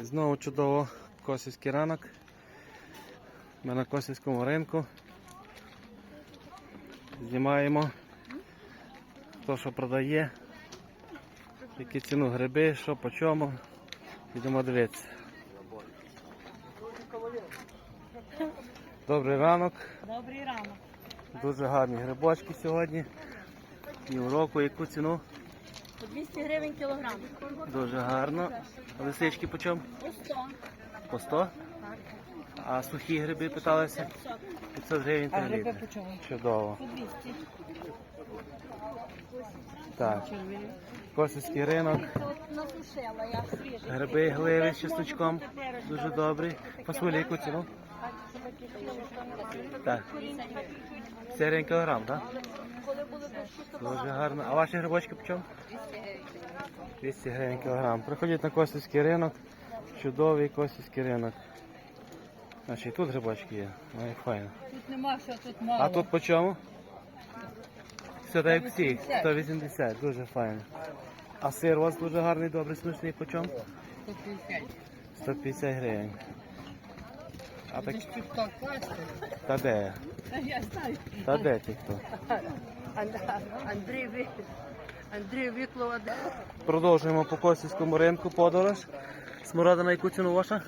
І знову чудово косівський ранок. Ми на косівському ринку. Знімаємо, хто що продає, які ціну гриби, що по чому. Йдемо дивитися. Добрий ранок. Добрий ранок. Дуже гарні грибочки сьогодні. Півроку, яку ціну? По 200 гривень кілограм. Дуже гарно. Лисички по чому? По 100. По 100? А сухі гриби питалися? 500 гривень А per гриби літр. по чому? Чудово. По 200. Так, Косівський ринок, Насушила, я свіжий. гриби, гливи з чесночком. Дуже добрі. Фасолі яку ціну? Так. 50 гривень кілограм, так? Дуже гарно. А ваші грибочки по чому? 200 гривень кілограм. Приходіть на Косівський ринок. Чудовий Косівський ринок. Значить, і тут грибочки є. Ну, як файно. Тут нема що, тут мало. А тут по чому? Все так як всі. 180, дуже файно. А сир у вас дуже гарний, добрий, смачний по чому? 150. 150 гривень. А так, Ти та де? Я знаю. Та де ті хто? Андрій Вик... Андрій Віклова. Продовжуємо по Косівському ринку подорож. Смородина яку ціну ваша?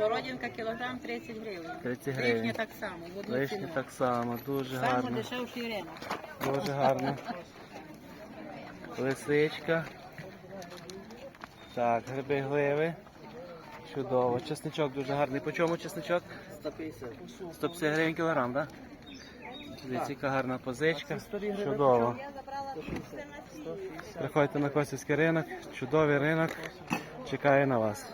Городинка кілограм 30 гривень. 30 Вишня гривень. так само. в одну Вишні ціну. так само, дуже Саме гарно. дешевший ринок. Дуже гарно. Лисичка. Так, гриби гливи. Чудово. Чесничок дуже гарний. По чому чесничок? 150. 150 гривень кілограм, так? Дивіться, яка гарна позичка. Чудово. Приходьте на Косівський ринок. Чудовий ринок. Чекає на вас.